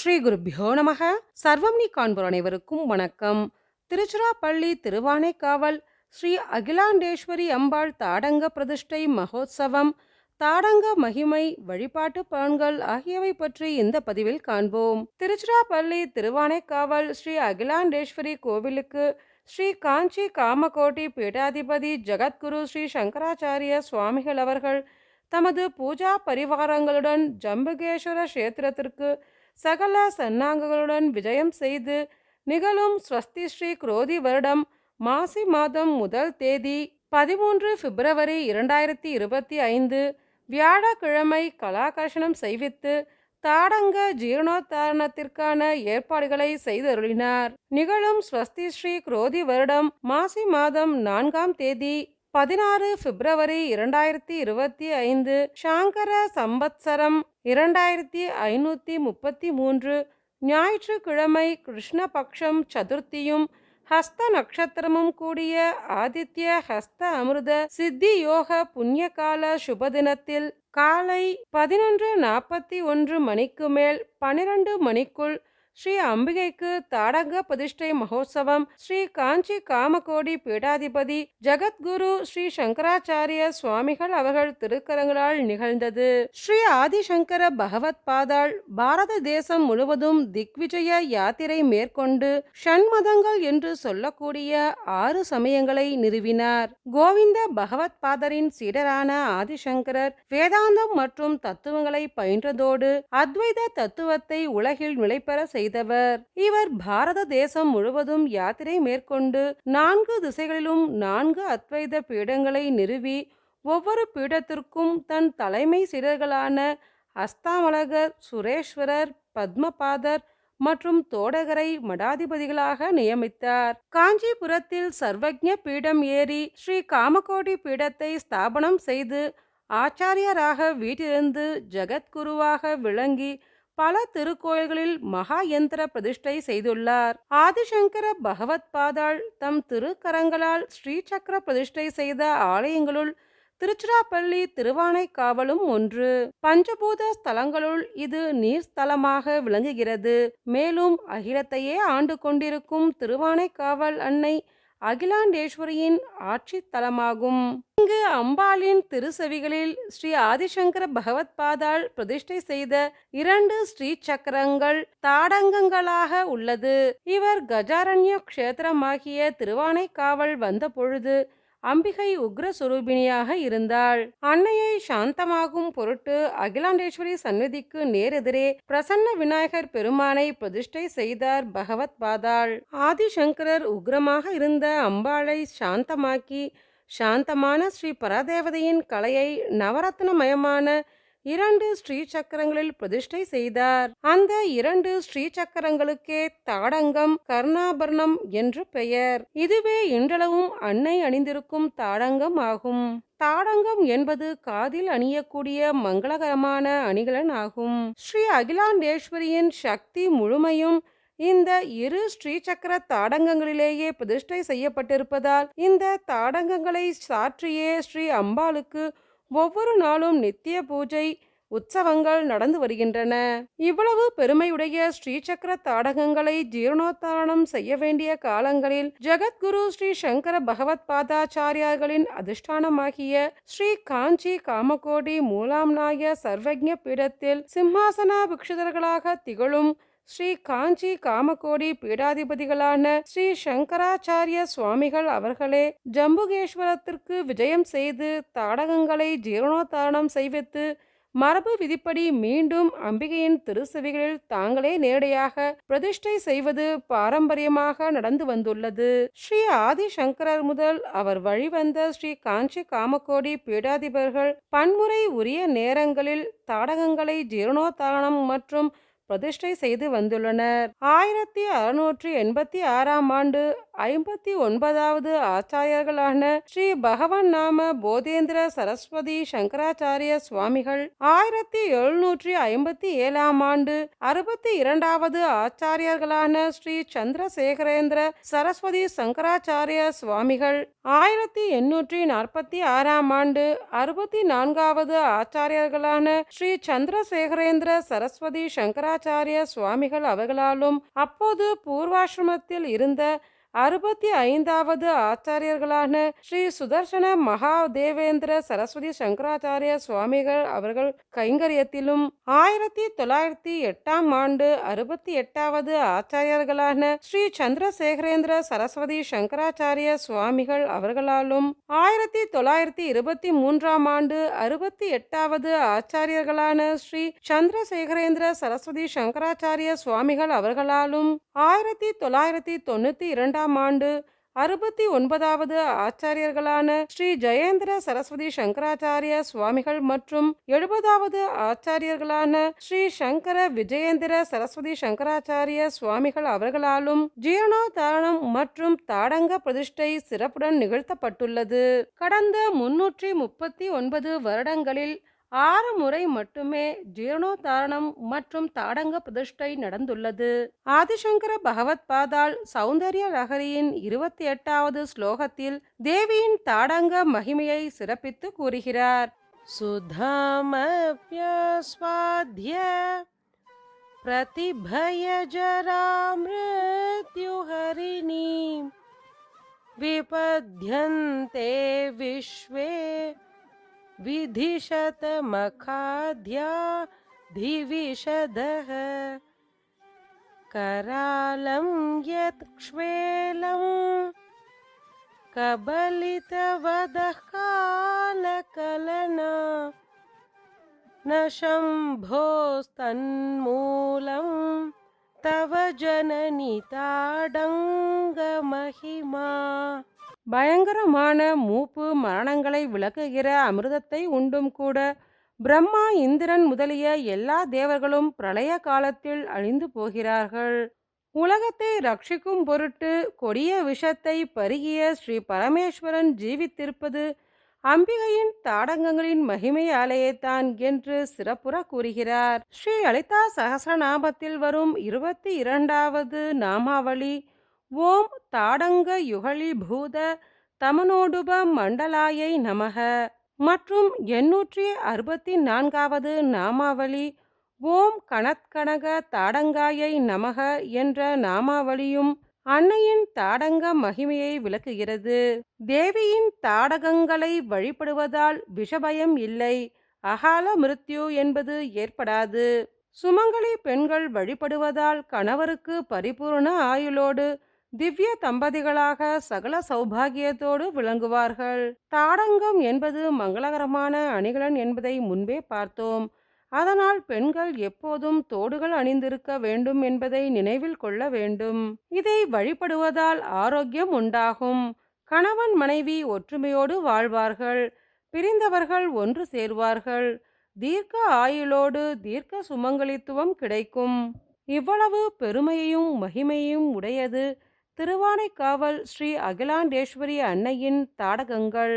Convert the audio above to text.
ஸ்ரீ குருபியோ நமக. சர்வம் நீ காண்போர் அனைவருக்கும் வணக்கம். திருச்சிராப்பள்ளி திருவானைக்காவல் ஸ்ரீ அகிலாண்டேஸ்வரி அம்பாள் தாடங்க பிரதிஷ்டை மகோத்சவம். தாடங்க மகிமை வழிபாட்டு பலன்கள் ஆகியவை பற்றி இந்த பதிவில் காண்போம். திருச்சிராப்பள்ளி திருவானைக்காவல் ஸ்ரீ அகிலாண்டேஸ்வரி கோவிலுக்கு ஸ்ரீ காஞ்சி காமகோட்டி பீடாதிபதி ஜெகத்குரு ஸ்ரீ சங்கராச்சாரிய சுவாமிகள் அவர்கள் தமது பூஜா பரிவாரங்களுடன் ஜம்புகேஸ்வர கஷேத்திரத்திற்கு சகல சன்னாங்கங்களுடன் விஜயம் செய்து நிகழும் ஸ்வஸ்தி ஸ்ரீ குரோதி வருடம் மாசி மாதம் முதல் தேதி பதிமூன்று பிப்ரவரி இரண்டாயிரத்தி இருபத்தி ஐந்து வியாழக்கிழமை கலாகர்ஷணம் செய்வித்து தாடங்க ஜீர்ணோத்தாரணத்திற்கான ஏற்பாடுகளை செய்தருளினார். நிகழும் ஸ்வஸ்தி ஸ்ரீ குரோதி வருடம் மாசி மாதம் நான்காம் தேதி பதினாறு பிப்ரவரி இரண்டாயிரத்தி இருபத்தி ஐந்து சாங்கர சம்பத்சரம் இரண்டாயிரத்தி ஐநூற்றி முப்பத்தி மூன்று ஞாயிற்றுக்கிழமை கிருஷ்ணபக்ஷம் சதுர்த்தியும் ஹஸ்த நட்சத்திரமும் கூடிய ஆதித்ய ஹஸ்த அமிர்த சித்தி யோக புண்ணியகால சுபதினத்தில் காலை பதினொன்று நாற்பத்தி ஒன்று மணிக்கு மேல் பனிரெண்டு மணிக்குள் ஸ்ரீ அம்பிகைக்கு தாடங்க பிரதிஷ்டை மகோத்சவம் ஸ்ரீ காஞ்சி காமகோடி பீடாதிபதி ஜகத்குரு ஸ்ரீ சங்கராச்சாரிய சுவாமிகள் அவர்கள் திருக்கரங்களால் நிகழ்ந்தது. ஸ்ரீ ஆதிசங்கர பகவத் பாதாள் பாரத தேசம் முழுவதும் திக்விஜய யாத்திரை மேற்கொண்டு ஷண்மதங்கள் என்று சொல்லக்கூடிய ஆறு சமயங்களை நிறுவினார். கோவிந்த பகவத் பாதரின் சீடரான ஆதிசங்கரர் வேதாந்தம் மற்றும் தத்துவங்களை பயின்றதோடு அத்வைத தத்துவத்தை உலகில் நிலைபெற செய்தவர். இவர் பாரத தேசம் முழுவதும் யாத்திரை மேற்கொண்டு நான்கு திசைகளிலும் நான்கு அத்வைத பீடங்களை நிறுவி ஒவ்வொரு பீடத்திற்கும் தன் தலைமை சீடர்களான அஸ்தாமலகர் சுரேஸ்வரர் பத்மபாதர் மற்றும் தோடகரை மடாதிபதிகளாக நியமித்தார். காஞ்சிபுரத்தில் சர்வஜ்ஞ பீடம் ஏறி ஸ்ரீ காமகோடி பீடத்தை ஸ்தாபனம் செய்து ஆச்சாரியராக வீட்டிலிருந்து ஜகத்குருவாக விளங்கி பல திருக்கோயில்களில் மகா யந்திர பிரதிஷ்டை செய்துள்ளார். ஆதிசங்கர பகவத் பாதாள் தம் திருக்கரங்களால் ஸ்ரீசக்கர பிரதிஷ்டை செய்த ஆலயங்களுள் திருச்சிராப்பள்ளி திருவானைக்காவலும் ஒன்று. பஞ்சபூத ஸ்தலங்களுள் இது நீர்ஸ்தலமாக விளங்குகிறது. மேலும் அகிலத்தையே ஆண்டு கொண்டிருக்கும் திருவானைக்காவல் அன்னை அகிலாண்டேஸ்வரியின் ஆட்சி தலமாகும். இங்கு அம்பாளின் திருசவிகளில் ஸ்ரீ ஆதிசங்கர பகவத் பாதால் பிரதிஷ்டை செய்த இரண்டு ஸ்ரீ சக்கரங்கள் தாடங்கங்களாக உள்ளது. இவர் கஜாரண்ய க்ஷேத்திரமாகிய திருவானைக்காவல் வந்த பொழுது அம்பிகை உக்ரஸ்வரூபிணியாக இருந்தாள். அன்னையை சாந்தமாகும் பொருட்டு அகிலாண்டேஸ்வரி சந்நிதிக்கு நேரெதிரே பிரசன்ன விநாயகர் பெருமானை பிரதிஷ்டை செய்தார் பகவத் பாதாள். ஆதிசங்கரர் உக்ரமாக இருந்த அம்பாளை சாந்தமாக்கி சாந்தமான ஸ்ரீ பரதேவதையின் கலையை நவரத்னமயமான இரண்டு ஸ்ரீ சக்கரங்களில் பிரதிஷ்டை செய்தார். அந்த இரண்டு ஸ்ரீ சக்கரங்களுக்கே தாடங்கம் கர்ணாபரணம் என்று பெயர். இதுவே இன்றளவும் அன்னை அணிந்திருக்கும் தாடங்கம் ஆகும். தாடங்கம் என்பது காதில் அணியக்கூடிய மங்களகரமான அணிகலன் ஆகும். ஸ்ரீ அகிலாண்டேஸ்வரியின் சக்தி முழுமையும் இந்த இரு ஸ்ரீசக்கர தாடங்கங்களிலேயே பிரதிஷ்டை செய்யப்பட்டிருப்பதால் இந்த தாடங்கங்களை சாற்றியே ஸ்ரீ அம்பாளுக்கு ஒவ்வொரு நாளும் நித்திய பூஜை உற்சவங்கள் நடந்து வருகின்றன. இவ்வளவு பெருமையுடைய ஸ்ரீசக்கர தாடகங்களை ஜீர்ணோத்தாரணம் செய்ய வேண்டிய காலங்களில் ஜெகத்குரு ஸ்ரீ சங்கர பகவத் பாதாச்சாரியார்களின் அதிஷ்டானமாகிய ஸ்ரீ காஞ்சி காமகோடி மூலாம் நாய சர்வஜ்ஞ பீடத்தில் சிம்மாசனாபிக்ஷிதர்களாக திகழும் ஸ்ரீ காஞ்சி காமகோடி பீடாதிபதிகளான ஸ்ரீ சங்கராச்சாரிய சுவாமிகள் அவர்களே ஜம்புகேஸ்வரத்திற்கு விஜயம் செய்து தாடகங்களை ஜீரணோத்தாரணம் செய்வித்து மரபு விதிப்படி மீண்டும் அம்பிகையின் திருச்செவிகளில் தாங்களே நேரடியாக பிரதிஷ்டை செய்வது பாரம்பரியமாக நடந்து வந்துள்ளது. ஸ்ரீ ஆதிசங்கரர் முதல் அவர் வழிவந்த ஸ்ரீ காஞ்சி காமகோடி பீடாதிபர்கள் பன்முறை உரிய நேரங்களில் தாடகங்களை ஜீரணோத்தாரணம் மற்றும் பிரதிஷ்டை செய்து வந்துள்ளனர். ஆயிரத்தி அறுநூற்றி எண்பத்தி ஆறாம் ஆண்டு ஐம்பத்தி ஒன்பதாவது ஆச்சாரியர்களான ஸ்ரீ பகவன் நாம போதேந்திர சரஸ்வதி சங்கராச்சாரிய சுவாமிகள் ஆயிரத்தி எழுநூற்றி ஐம்பத்தி ஏழாம் ஆண்டு அறுபத்தி இரண்டாவது ஆச்சாரியர்களான ஸ்ரீ சந்திரசேகரேந்திர சரஸ்வதி சங்கராச்சாரிய சுவாமிகள் ஆயிரத்தி எண்ணூற்றி நாற்பத்தி ஆறாம் ஆண்டு அறுபத்தி நான்காவது ஆச்சாரியர்களான ஸ்ரீ சந்திரசேகரேந்திர சரஸ்வதி சங்கராச்சாரிய சங்கராச்சாரிய சுவாமிகள் அவர்களாலும் அப்போது பூர்வாசிரமத்தில் இருந்த அறுபத்தி ஐந்தாவது ஆச்சாரியர்களான ஸ்ரீ சுதர்சன மகாதேவேந்திர சரஸ்வதி சங்கராச்சாரிய சுவாமிகள் அவர்கள் கைங்கரியத்திலும் ஆயிரத்தி தொள்ளாயிரத்தி எட்டாம் ஆண்டு அறுபத்தி எட்டாவது ஆச்சாரியர்களான ஸ்ரீ சந்திரசேகரேந்திர சரஸ்வதி சங்கராச்சாரிய சுவாமிகள் அவர்களாலும் ஆயிரத்தி தொள்ளாயிரத்தி இருபத்தி மூன்றாம் ஆண்டு அறுபத்தி எட்டாவது ஆச்சாரியர்களான ஸ்ரீ சந்திரசேகரேந்திர சரஸ்வதி சங்கராச்சாரிய சுவாமிகள் அவர்களாலும் ஆயிரத்தி தொள்ளாயிரத்தி தொண்ணூத்தி இரண்டாம் ஆண்டு அறுபத்தி ஒன்பதாவது ஆச்சாரியர்களான ஸ்ரீ ஜெயேந்திர சரஸ்வதி சங்கராச்சாரிய சுவாமிகள் மற்றும் எழுபதாவது ஆச்சாரியர்களான ஸ்ரீ சங்கர விஜயேந்திர சரஸ்வதி சங்கராச்சாரிய சுவாமிகள் அவர்களாலும் ஜீரணோதாரணம் மற்றும் தாடங்க பிரதிஷ்டை சிறப்புடன் நிகழ்த்தப்பட்டுள்ளது. கடந்த முன்னூற்றி முப்பத்தி ஒன்பது வருடங்களில் ஆறு முறை மட்டுமே ஜீரணோத்தாரணம் மற்றும் தாடங்க பிரதிஷ்டை நடந்துள்ளது ஆதிசங்கர பகவத் பாதால் சௌந்தர்ய லகரியின் இருபத்தி எட்டாவது ஸ்லோகத்தில் தேவியின் தாடங்க மகிமையை சிறப்பித்து கூறுகிறார் சுதாமப்யஸ்வாத்ய பிரதிபய ஜரா மிருத்யுஹரிணீம் विपद्यन्ते विश्वे विधिशतमखाद्याधिविशदः करालं यत्क्ष्वेलं कबलितवदःकालकलना। न शम्भोस्तन्मूलं तव जननिताडङ्गमहिमा। பயங்கரமான மூப்பு மரணங்களை விளக்குகிற அமிர்தத்தை உண்டும் கூட. பிரம்மா இந்திரன் முதலிய எல்லா தேவர்களும் பிரளய காலத்தில் அழிந்து போகிறார்கள். உலகத்தை ரட்சிக்கும் பொருட்டு கொடிய விஷத்தை பருகிய ஸ்ரீ பரமேஸ்வரன் ஜீவித்திருப்பது அம்பிகையின் தாடங்கங்களின் மகிமையாலேயே தான் என்று சிறப்புற கூறுகிறார். ஸ்ரீ லலிதா சகசரநாமத்தில் வரும் இருபத்தி இரண்டாவது நாமாவளி ஓம் தாடங்க யுகலி பூத தமனோடுப மண்டலாயை நமக. மற்றும் எண்ணூற்றி அறுபத்தி நான்காவது நாமாவளி ஓம் கணத்கனக தாடங்காயை நமக என்ற நாமாவளியும் அன்னையின் தாடங்க மகிமையை விளக்குகிறது. தேவியின் தாடகங்களை வழிபடுவதால் விஷபயம் இல்லை அகால மிருத்யு என்பது ஏற்படாது. சுமங்கலி பெண்கள் வழிபடுவதால் கணவருக்கு பரிபூர்ண ஆயுளோடு திவ்ய தம்பதிகளாக சகல சௌபாகியத்தோடு விளங்குவார்கள். தாடங்கம் என்பது மங்களகரமான அணிகலன் என்பதை முன்பே பார்த்தோம். அதனால் பெண்கள் எப்போதும் தோடுகள் அணிந்திருக்க வேண்டும் என்பதை நினைவில் கொள்ள வேண்டும். இதை வழிபடுவதால் ஆரோக்கியம் உண்டாகும். கணவன் மனைவி ஒற்றுமையோடு வாழ்வார்கள். பிரிந்தவர்கள் ஒன்று சேர்வார்கள். தீர்க்க ஆயுளோடு தீர்க்க சுமங்கலித்துவம் கிடைக்கும். இவ்வளவு பெருமையையும் மகிமையும் உடையது திருவானைக்காவல் ஸ்ரீ அகிலாண்டேஸ்வரி அன்னையின் தாடகங்கள்